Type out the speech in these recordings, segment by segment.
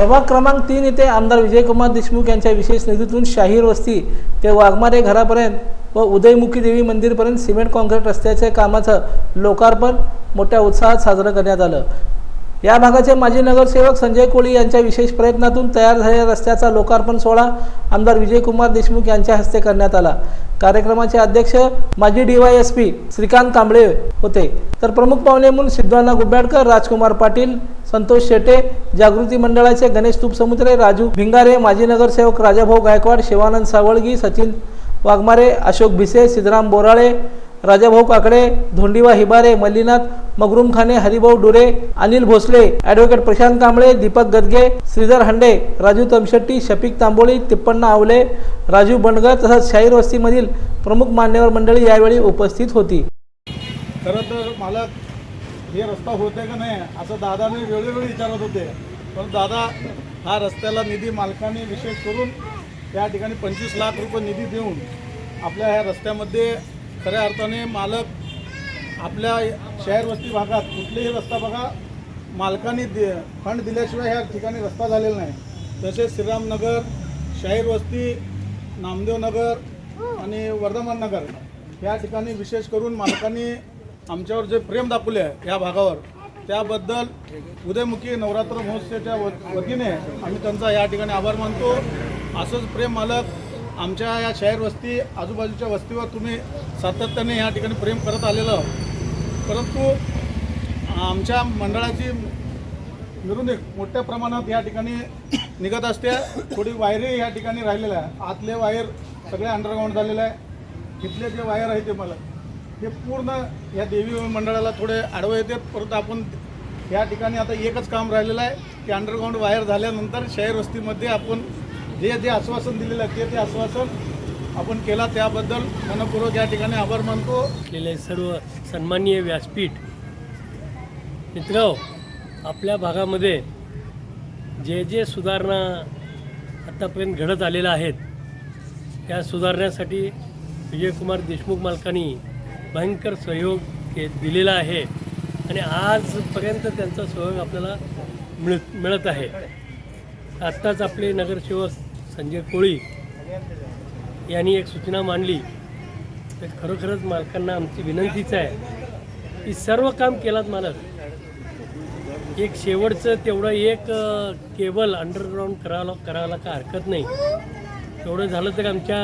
प्रभाग क्रमांक तीन येथे आमदार विजयकुमार देशमुख यांच्या विशेष निधीतून शाहीर वस्ती ते वाघमारे घरापर्यंत व उदयमुखी देवी मंदिरपर्यंत सिमेंट काँक्रीट रस्त्याच्या कामाचं लोकार्पण मोठ्या उत्साहात साजरं करण्यात आलं. या भागाचे माजी नगरसेवक संजय कोळी यांच्या विशेष प्रयत्नातून तयार झालेल्या रस्त्याचा लोकार्पण सोहळा आमदार विजयकुमार देशमुख यांच्या हस्ते करण्यात आला. कार्यक्रमाचे अध्यक्ष माजी डीवायएसपी श्रीकांत कांबळे होते. तर प्रमुख पाहुणे म्हणून सिद्धवाना गुब्याडकर राजकुमार पाटील संतोष शेटे जागृती मंडळाचे गणेश तुपसमुद्रे राजू भिंगारे माजी नगरसेवक राजाभाऊ गायकवाड शिवानंद सावळगी सचिन वाघमारे अशोक भिसे सिद्धराम बोराळे राजाभाऊ काकडे धोंडीवा हिबारे मल्लीनाथ मगरुम खाने हरिभाऊ डुरे अनिल भोसले ॲडव्होकेट प्रशांत कांबळे दीपक गदगे श्रीधर हंडे राजू तमशेट्टी शफिक तांबोळी तिप्पन्न आवले राजू बंडगर तसंच शाहीर वस्तीमधील प्रमुख मान्यवर मंडळी यावेळी उपस्थित होती. खरं तर मला हे रस्ता होते का नाही असं दादाने वेळोवेळी विचारत होते. पण दादा हा रस्त्याला निधी मालकाने विशेष करून या ठिकाणी पंचवीस लाख रुपये निधी देऊन आपल्या ह्या रस्त्यामध्ये खऱ्या अर्थाने मालक आपल्या शहर वस्ती भागात कुठलेही रस्ता बघा मालकाने दि फंड दिल्याशिवाय ह्या ठिकाणी रस्ता झालेला नाही. तसेच श्रीरामनगर शाहीर वस्ती नामदेवनगर आणि वर्धमान नगर या ठिकाणी विशेष करून मालकांनी आमच्यावर जे प्रेम दाखवले आहे या भागावर त्याबद्दल उदयमुखी नवरात्र महोत्सवाच्या व- वतीने आम्ही त्यांचा या ठिकाणी आभार मानतो. असंच प्रेम मालक आमच्या या शहर वस्ती आजूबाजूच्या वस्तीवर तुम्ही सातत्याने या ठिकाणी प्रेम करत आलेलं परंतु आमच्या मंडळाची मिरवणूक मोठ्या प्रमाणात या ठिकाणी निघत असते. थोडी वायरही या ठिकाणी राहिलेल्या आहे आतले वायर सगळे अंडरग्राऊंड झालेले आहे इथले जे वायर आहे ते मला हे पूर्ण या देवी मंडळाला थोडे आडवं येते. परंतु आपण या ठिकाणी आता एकच काम राहिलेलं आहे. की अंडरग्राऊंड वायर झाल्यानंतर शहर वस्तीमध्ये आपण जे जे आश्वासन दिलेलं आहे ते ते आश्वासन आपण केला त्याबद्दल मनपूर्वक या ठिकाणी आभार मानतो. केले सर्व सन्माननीय व्यासपीठ मित्र आपल्या भागामध्ये जे जे सुधारणा आत्तापर्यंत घडत आलेल्या आहेत त्या सुधारण्यासाठी विजयकुमार देशमुख मालकांनी भयंकर सहयोग के दिलेला आहे आणि आजपर्यंत त्यांचा सहयोग आपल्याला मिळत मिळत आहे. आत्ताच आपले नगरसेवक संजय कोळी यांनी एक सूचना मांडली. तर खरोखरच मालकांना आमची विनंतीच आहे की सर्व काम केलात मालक. एक शेवटचं तेवढं एक केबल अंडरग्राऊंड करायला करायला काय हरकत नाही. तेवढं झालं तर आमच्या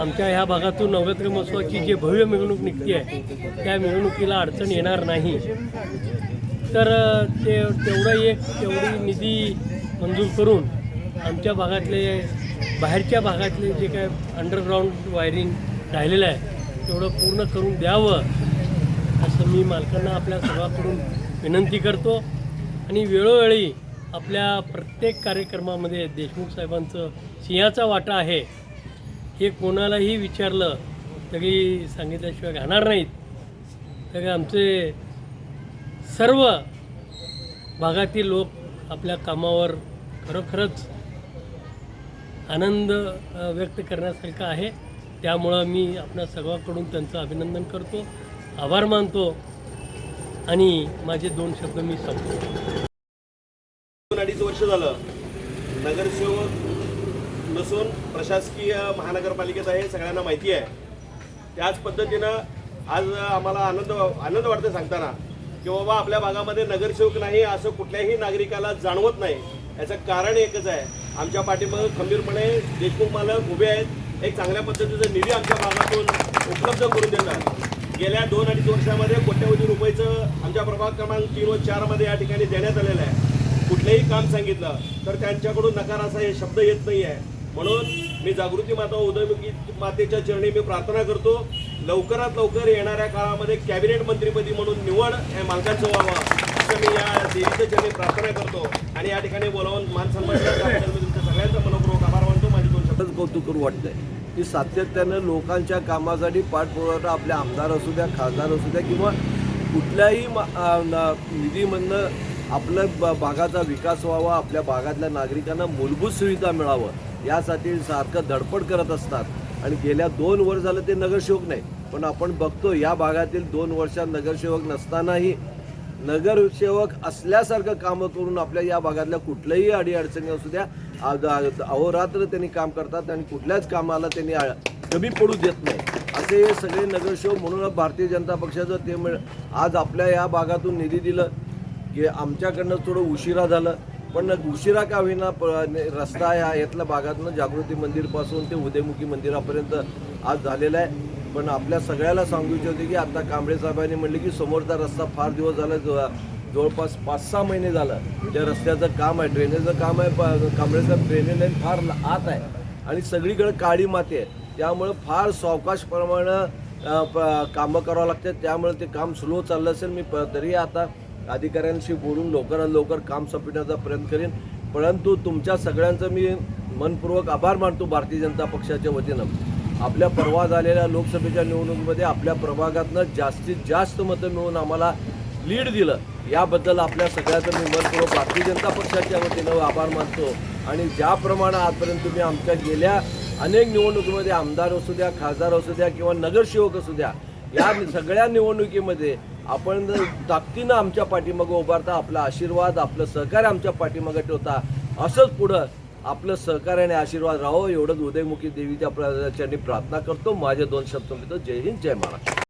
आमच्या ह्या भागातून नवरात्र महोत्सवाची जी भव्य मिरवणूक निघते आहे त्या मिरवणुकीला अडचण येणार नाही. तर ते तेवढं एक तेवढी निधी मंजूर करून आमच्या भागातले बाहेरच्या भागातले जे काय अंडरग्राऊंड वायरिंग राहिलेलं आहे तेवढं पूर्ण करून द्यावं असं मी मालकांना आपल्या सर्वांकडून विनंती करतो. आणि वेळोवेळी आपल्या प्रत्येक कार्यक्रमामध्ये देशमुख साहेबांचं सिंहाचा वाटा आहे हे कोणालाही विचारलं तरी सांगितल्याशिवाय घाणार नाहीत. तर आमचे सर्व भागातील लोक आपल्या कामावर खरोखरच आनंद व्यक्त करण्यासारखा आहे. त्यामुळं मी आपल्या सर्वांकडून त्यांचं अभिनंदन करतो. आभार मानतो आणि माझे दोन शब्द मी सांगतो दोन अडीच वर्ष झालं. नगरसेवक नसून प्रशासकीय महानगरपालिकेत आहे सगळ्यांना माहिती आहे. त्याच पद्धतीनं आज आम्हाला आनंद आनंद वाटतं सांगताना की बाबा आपल्या भागामध्ये नगरसेवक नाही असं कुठल्याही नागरिकाला जाणवत नाही. याचं कारण एकच आहे. आमच्या पाठीमागे खंबीरपणे देशमुख मालक उभे आहेत. एक चांगल्या पद्धतीचा निधी आमच्या भागातून उपलब्ध करून देतात. गेल्या दोन अडीच वर्षामध्ये कोट्यवधी रुपयेचं आमच्या प्रभाग क्रमांक तीन व चारमध्ये या ठिकाणी देण्यात आलेलं आहे. कुठलंही काम सांगितलं तर त्यांच्याकडून नकार असा हे शब्द येत नाही आहे. म्हणून मी जागृती माता उदयमुखी मातेच्या चरणी मी प्रार्थना करतो लवकरात लवकर येणाऱ्या काळामध्ये कॅबिनेट मंत्रीपदी म्हणून निवड या मालकांचं व्हावं. असं मी या देवीच्या चरणी प्रार्थना करतो आणि या ठिकाणी बोलावून मान सन्मान सगळ्यांचा मनपूर्वक आभार मानतो. माझी दोन कौतुक करू वाटतंय. की सातत्यानं लोकांच्या कामासाठी पाठपुरावा आपले आमदार असू द्या खासदार असू द्या किंवा कुठल्याही मा- निधीमधनं आपल्या ब- भागाचा विकास व्हावा आपल्या भागातल्या नागरिकांना मूलभूत सुविधा मिळावं यासाठी सारखं धडपड करत असतात. आणि गेल्या दोन वर्ष झालं ते नगरसेवक नाही पण आपण बघतो या भागातील दोन वर्षात नगरसेवक नसतानाही नगरसेवक असल्यासारखं कामं करून आपल्या या भागातल्या कुठल्याही अडीअडचणी असू द्या अहोरात्र त्यांनी काम करतात आणि कुठल्याच कामाला त्यांनी आ- कमी पडू देत नाही. असे हे सगळे नगरसेवक म्हणून भारतीय जनता पक्षाचं ते मिळ आज आपल्या या भागातून निधी दिलं की आमच्याकडनं थोडं उशिरा झालं. पण उशिरा का होईना प- रस्ता या यातल्या भागातनं जागृती मंदिरपासून ते उदयमुखी मंदिरापर्यंत आज झालेला आहे. पण आपल्या सगळ्याला सांगू इच्छितो की आता कांबळे साहेबांनी म्हणले की समोरचा रस्ता फार दिवस झाला जो- जवळपास पाच सहा महिने झालं. ज्या रस्त्याचं काम आहे ड्रेनेजचं काम आहे प- ड्रेनेज लाईन फार आत आहे. आणि सगळीकडे काळी माती आहे. त्यामुळं फार सावकाशप्रमाणे प- कामं करावं लागतात त्यामुळे ते काम स्लो चाललं असेल मी प- तरी आता अधिकाऱ्यांशी बोलून लवकरात लवकर काम संपविण्याचा प्रयत्न करेन. परंतु तुमच्या सगळ्यांचं मी मनपूर्वक आभार मानतो भारतीय जनता पक्षाच्या वतीनं. आपल्या परवा झालेल्या लोकसभेच्या निवडणुकीमध्ये आपल्या प्रभागातनं जास्तीत जास्त मतं मिळून आम्हाला लीड दिलं. याबद्दल आपल्या सगळ्याचं मी मनपूर्वक भारतीय जनता पक्षाच्या वतीनं आभार मानतो. आणि ज्याप्रमाणे आजपर्यंत तुम्ही आमच्या गेल्या अनेक निवडणुकीमध्ये आमदार असू द्या खासदार असू द्या किंवा नगरसेवक असू द्या या सगळ्या निवडणुकीमध्ये आपण ताकदीनं आमच्या पाठीमागं उभारता आपला आशीर्वाद आपलं सहकार्य आमच्या पाठीमागं ठेवता असंच पुढं आपलं सहकार्य आणि आशीर्वाद राहो एवढंच उदयमुखी देवीच्या चरणी प्रार्थना करतो. माझे दोन शब्द सांगतो जय हिंद जय महाराष्ट्र.